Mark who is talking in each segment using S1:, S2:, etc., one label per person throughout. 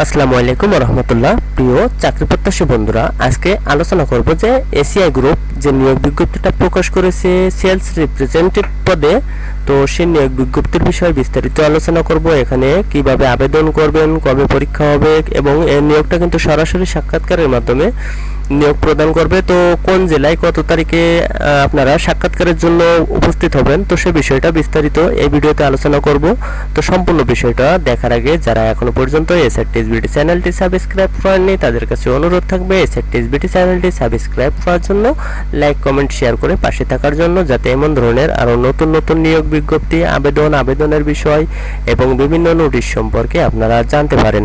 S1: আসসালামু আলাইকুম রহমতুল্লাহ। প্রিয় চাকরি প্রত্যাশী বন্ধুরা, আজকে আলোচনা করব যে এসিআই গ্রুপ যে নিয়োগ বিজ্ঞপ্তিটা প্রকাশ করেছে সেলস রিপ্রেজেন্টেটিভ পদে, তো সেই নিয়োগ বিজ্ঞপ্তির বিষয়ে বিস্তারিত আলোচনা করব। এখানে কীভাবে আবেদন করবেন, কবে পরীক্ষা হবে এবং এই নিয়োগটা কিন্তু সরাসরি সাক্ষাৎকারের মাধ্যমে নিয়োগ প্রদান করবে। তো কোন জেলায় কত তারিখে আপনারা সাক্ষাৎকারের জন্য উপস্থিত হবেন? তো সে বিষয়টা বিস্তারিত এই ভিডিওতে আলোচনা করব। তো সম্পূর্ণ বিষয়টা দেখার আগে যারা এখনও পর্যন্ত এসআর টিএসবিটি চ্যানেলটি সাবস্ক্রাইব করেননি, তাদের কাছে অনুরোধ থাকবে এসআর টিএসবিটি চ্যানেলটি সাবস্ক্রাইব করার জন্য, লাইক, কমেন্ট, শেয়ার করে পাশে থাকার জন্য যাতে এমন ধরনের আরও নতুন নতুন নিয়োগ বিজ্ঞপ্তি, আবেদন, আবেদনের বিষয় এবং বিভিন্ন নোটিশ সম্পর্কে আপনারা জানতে পারেন।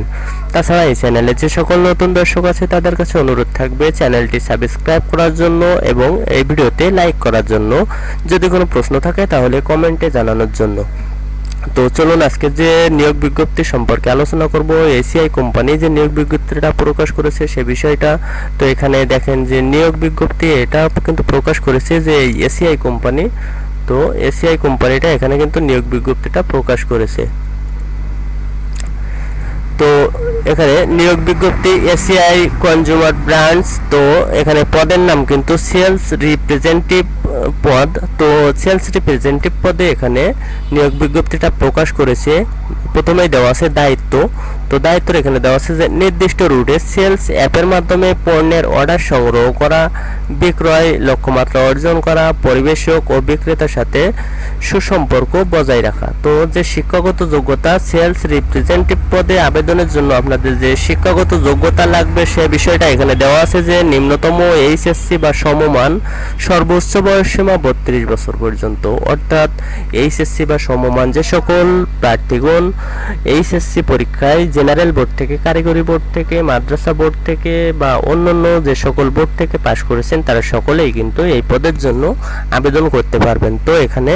S1: তাছাড়া এই চ্যানেলে যে সকল নতুন দর্শক আছে, তাদের কাছে অনুরোধ থাকবে চ্যানেলটি সাবস্ক্রাইব করার জন্য এবং এই ভিডিওতে লাইক করার জন্য যদি কোনো প্রশ্ন থাকে তাহলে কমেন্টে জানানোর জন্য। তো চলুন আজকে যে নিয়োগ বিজ্ঞপ্তি সম্পর্কে আলোচনা করব, এসিআই কোম্পানি যে নিয়োগ বিজ্ঞপ্তিটা প্রকাশ করেছে সে বিষয়টা। তো এখানে দেখেন যে নিয়োগ বিজ্ঞপ্তি এটা কিন্তু প্রকাশ করেছে যে এসিআই কোম্পানি। তো এসিআই কোম্পানিটা এখানে কিন্তু নিয়োগ বিজ্ঞপ্তিটা প্রকাশ করেছে। তো এখানে নিয়োগ বিজ্ঞপ্তি, এসিআই কনজিউমার ব্রাঞ্চ, তো এখানে পদের নাম কিন্তু সেলস রিপ্রেজেন্টেটিভ পদ। তো সেলস রিপ্রেজেন্টেটিভ পদে এখানে নিয়োগ বিজ্ঞপ্তিটা প্রকাশ করেছে। প্রথমেই দেওয়া আছে দায়িত্ব। তো দায়িত্ব এখানে দেওয়া আছে যে নির্দিষ্ট রুটে সেলস অ্যাপের মাধ্যমে পণ্যের অর্ডার সংগ্রহ করা, বিক্রয়, লক্ষ্যমাত্রা অর্জন করা, পরিবেশক ও বিক্রেতার সাথে সুসম্পর্ক বজায় রাখা। তো যে শিক্ষাগত যোগ্যতা, সেলস রিপ্রেজেন্টেটিভ পদে আবেদনের জন্য আপনাদের যে শিক্ষাগত যোগ্যতা লাগবে সে বিষয়টা এখানে দেওয়া আছে যে নিম্নতম এইচএসসি বা সমমান সর্বোচ্চ বয়সসীমা বত্রিশ বছর পর্যন্ত। অর্থাৎ এইচএসসি বা সমমান যে সকল প্রার্থীগণ এইচএসসি পরীক্ষায় জেনারেল বোর্ড থেকে, কারিগরি বোর্ড থেকে, মাদ্রাসা বোর্ড থেকে বা অন্যান্য যে সকল বোর্ড থেকে পাশ করেছেন, তারা সকলেই কিন্তু এই পদের জন্য আবেদন করতে পারবেন। তো এখানে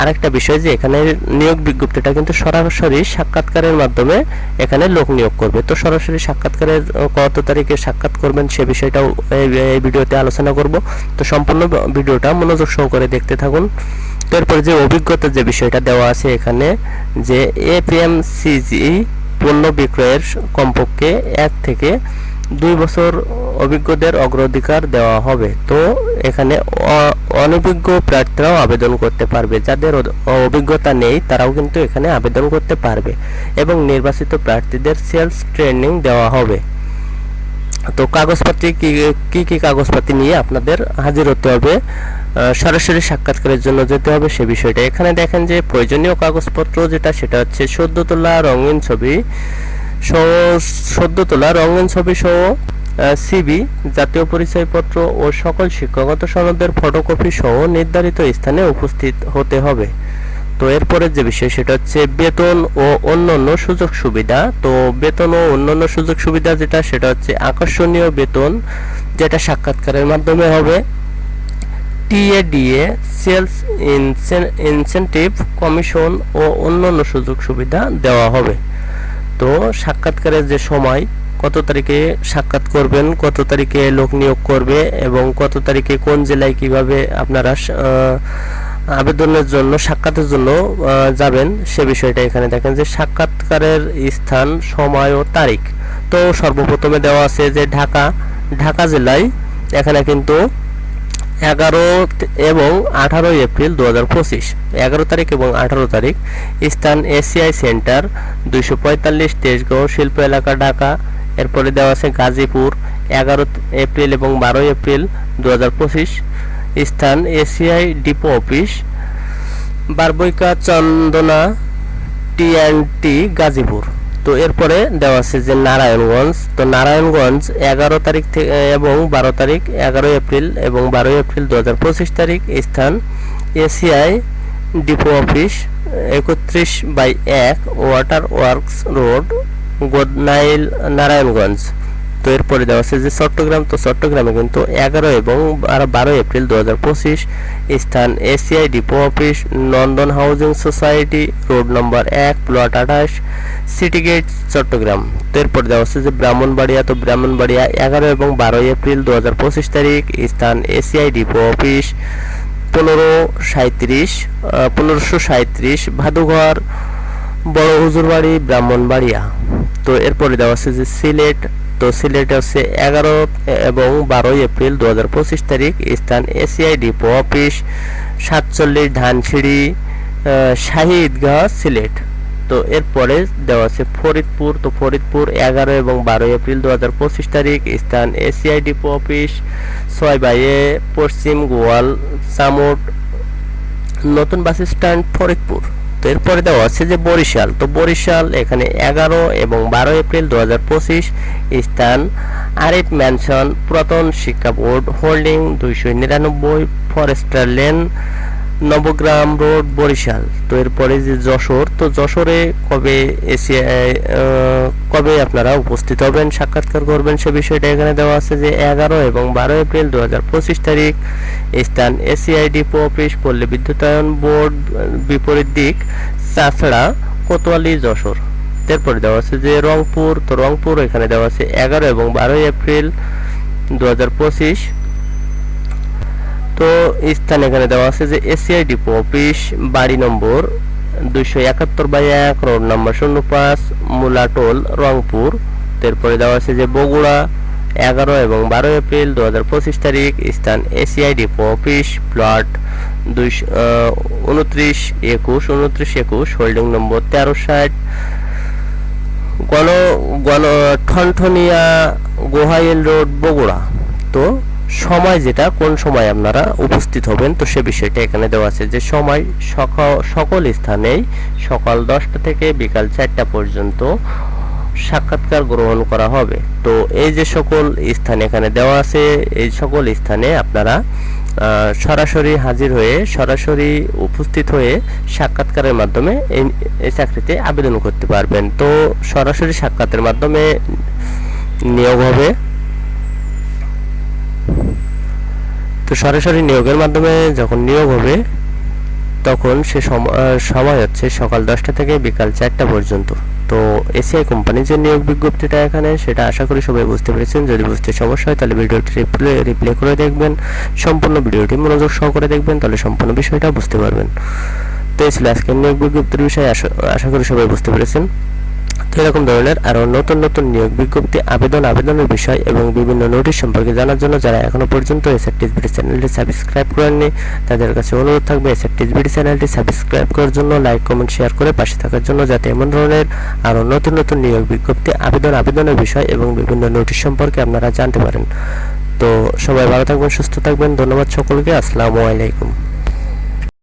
S1: আরেকটা বিষয় যে এখানে নিয়োগ বিজ্ঞপ্তিটা কিন্তু সরাসরি সাক্ষাৎকারের মাধ্যমে এখানে লোক নিয়োগ করবে। তো সরাসরি সাক্ষাৎকারের কত তারিখে সাক্ষাৎ করবেন সে বিষয়টাও এই ভিডিওতে আলোচনা করব। তো সম্পূর্ণ ভিডিওটা মনোযোগ সহকারে দেখতে থাকুন। তারপরে যে অভিজ্ঞতা যে বিষয়টা দেওয়া আছে এখানে যে এপিএমসিজি পণ্য বিক্রয়ের কমপক্ষে এক থেকে দুই বছর অভিজ্ঞদের অগ্রাধিকার দেওয়া হবে। তো, এখানে অনভিজ্ঞ প্রার্থীরাও আবেদন করতে পারবে। যাদের অভিজ্ঞতা নেই, তারাও কিন্তু এখানে আবেদন করতে পারবে এবং নির্বাচিত প্রার্থীদের সেলস ট্রেনিং দেওয়া হবে। তো কাগজপত্রে কি কি কি কাগজপত্র নিয়ে আপনাদের হাজির হতে হবে? সরাসরি সাক্ষাৎকারের জন্য যেতে হবে সে বিষয়টা। এখানে দেখেন যে প্রয়োজনীয় কাগজপত্র যেটা, সেটা হচ্ছে সদ্য তোলা রঙিন ছবি সদ্য তোলা রঙিন ছবি সহ সিবি জাতীয় পরিচয়পত্র ও সকল শিক্ষাগত সনদের ফটোকপি সহ নির্ধারিত স্থানে উপস্থিত হতে হবে। তো এরপরে যে বিষয় সেটা হচ্ছে বেতন ও অন্যান্য সুযোগ সুবিধা। তো বেতন ও অন্যান্য সুযোগ সুবিধা যেটা, সেটা হচ্ছে আকর্ষণীয় বেতন, যেটা সাক্ষাৎকারের মাধ্যমে হবে। TA DA sales incentive, commission ও অন্যান্য সুযোগ সুবিধা দেওয়া হবে। তো সাক্ষাৎকারের যে সময়, কত তারিখে সাক্ষাৎ করবেন, কত তারিখে লোক নিয়োগ করবে এবং কত তারিখে কোন জেলায় কীভাবে আপনারা আবেদনের জন্য, সাক্ষাতের জন্য যাবেন সে বিষয়টা এখানে দেখেন যে সাক্ষাৎকারের স্থান, সময় ও তারিখ। তো সর্বপ্রথমে দেওয়া আছে যে ঢাকা ঢাকা জেলায় এখানে কিন্তু এগারো এবং আঠারোই এপ্রিল দু হাজার পঁচিশ। এগারো তারিখ এবং আঠারো তারিখ, স্থান এসিআই সেন্টার, দুইশো পঁয়তাল্লিশ তেজগাঁও শিল্প এলাকা, ঢাকা। এরপরে দেওয়া আছে গাজীপুর, এগারো এপ্রিল এবং বারোই এপ্রিল দু হাজার পঁচিশ। স্থান এসিআই ডিপো অফিস, বারবৈকা চন্দনা টি টি গাজীপুর। তো এরপরে দেওয়া আছে যে নারায়ণগঞ্জ। তো নারায়ণগঞ্জ এগারো তারিখ থেকে এবং বারো তারিখ, এগারো এপ্রিল এবং বারোই এপ্রিল দু হাজার পঁচিশ তারিখ স্থান এসিআই ডিপো অফিস, একত্রিশ বাই এক water works road, Godnail, Narayanganj. তো এরপরে দেওয়া আছে যে চট্টগ্রাম, তো চট্টগ্রামে কিন্তু এগারো এবং বারো এপ্রিল দু হাজার পঁচিশ স্থান ACI depot office, Nandan housing society, road নম্বর এক, প্লট আঠাশ সিটি গেট চট্টগ্রাম। তো এরপর দেওয়া আছে যে ব্রাহ্মণবাড়িয়া, তো ব্রাহ্মণবাড়িয়া এগারো এবং বারোই এপ্রিল দু হাজার পঁচিশ তারিখ স্থান এসিআই ডিপো অফিস, পনেরো সাঁত্রিশ পনেরোশো সাঁত্রিশ ভাদুঘর, বড় হুজুরবাড়ি, ব্রাহ্মণবাড়িয়া। তো এরপরে দেওয়া আছে যে সিলেট তো সিলেটে হচ্ছে এগারো এবং বারোই এপ্রিল দু হাজার পঁচিশ তারিখ, স্থান এসিআই ডিপো অফিস, সাতচল্লিশ ধানসিঁড়ি শাহী ঈদগাহ সিলেট। তো এরপরে দেওয়া আছে ফরিদপুর। তো ফরিদপুর এগারো এবং বারোই এপ্রিল দু হাজার পঁচিশ তারিখ, স্থান এসিআই ডিপো অফিস, ছয় বাইয়ে পশ্চিম গোয়াল চামট নতুন বাস স্ট্যান্ড ফরিদপুর। তো এরপরে দেওয়া আছে যে বরিশাল। তো বরিশাল এখানে এগারো এবং বারো এপ্রিল দু হাজার পঁচিশ স্থান। আরিফ ম্যানশন পুরাতন শিক্ষা বোর্ড, হোল্ডিং দুইশো নিরানব্বই, forester lane Nabagram road, Barishal. তো এরপরে যে যশোর, তো যশোরে কবে এসিআই কবে আপনারা উপস্থিত হবেন, সাক্ষাৎকার করবেন সে বিষয়টা এখানে দেওয়া আছে যে এগারো এবং বারো এপ্রিল দু হাজার পঁচিশ তারিখ স্থান এসিআই ডিপো অফিস, পল্লী বিদ্যুতায়ন বোর্ড, বিপরীত দিক চাষড়া কোতোয়ালি, যশোর। এরপরে দেওয়া আছে যে রংপুর, তো রংপুর এখানে দেওয়া আছে এগারো এবং বারোই এপ্রিল দু হাজার পঁচিশ। তো স্থান এখানে দেওয়া আছে যে এসিআই ডিপো অফিস, বাড়ি নম্বর দুইশো একাত্তর বাই এক, রোড নম্বর শূন্য পাঁচ মুলাটোল রংপুর। এরপরে দেওয়া আছে যে বগুড়া, এগারো এবং বারো এপ্রিল দু হাজার পঁচিশ তারিখ, স্থান এসিআই ডিপো অফিস, প্লট দুইশো উনত্রিশ একুশ উনত্রিশ একুশ, হোল্ডিং নম্বর তেরো ষাট। গণ গণ ঠনঠনিয়া গোহাইল রোড, বগুড়া। তো সময় যেটা, কোন সময় আপনারা উপস্থিত হবেন, তো সে বিষয়টা এখানে দেওয়া আছে যে সময় সকাল স্থানেই সকাল দশটা থেকে বিকাল চারটা পর্যন্ত সাক্ষাৎকার গ্রহণ করা হবে। তো এই যে সকল স্থান এখানে দেওয়া আছে, এই সকল স্থানে আপনারা সরাসরি হাজির হয়ে, সরাসরি উপস্থিত হয়ে সাক্ষাৎকারের মাধ্যমে এই চাকরিতে আবেদন করতে পারবেন। তো সরাসরি সাক্ষাতের মাধ্যমে নিয়োগ হবে। তো সরাসরি নিয়োগের মাধ্যমে যখন নিয়োগ হবে, তখন সে সম- সময় হচ্ছে সকাল দশটা থেকে বিকাল চারটা পর্যন্ত। তো এসিআই কোম্পানির যে নিয়োগ বিজ্ঞপ্তিটা এখানে, সেটা আশা করি সবাই বুঝতে পেরেছেন। যদি বুঝতে সমস্যা হয়, তাহলে ভিডিওটি রিপ্লে রিপ্লে করে দেখবেন। সম্পূর্ণ ভিডিওটি মনোযোগ সহকারে দেখবেন, তাহলে সম্পূর্ণ বিষয়টা বুঝতে পারবেন। তো এই ছিল আজকের নিয়োগ বিজ্ঞপ্তির বিষয়ে। আশা করি সবাই বুঝতে পেরেছেন। এরকম ধরনের আরও নতুন নতুন নিয়োগ, বিজ্ঞপ্তি, আবেদন, আবেদনের বিষয় এবং বিভিন্ন নোটিশ সম্পর্কে জানার জন্য যারা এখনও পর্যন্ত এসএফটিসবিডি চ্যানেলটি সাবস্ক্রাইব করেননি, তাদের কাছে অনুরোধ থাকবে এসএফটিসবিডি চ্যানেলটি সাবস্ক্রাইব করার জন্য লাইক কমেন্ট শেয়ার করে পাশে থাকার জন্য যাতে এমন ধরনের আরও নতুন নতুন নিয়োগ, বিজ্ঞপ্তি, আবেদন, আবেদনের বিষয় এবং বিভিন্ন নোটিশ সম্পর্কে আপনারা জানতে পারেন। তো সবাই ভালো থাকবেন, সুস্থ থাকবেন, ধন্যবাদ সকলকে, আসসালামু আলাইকুম।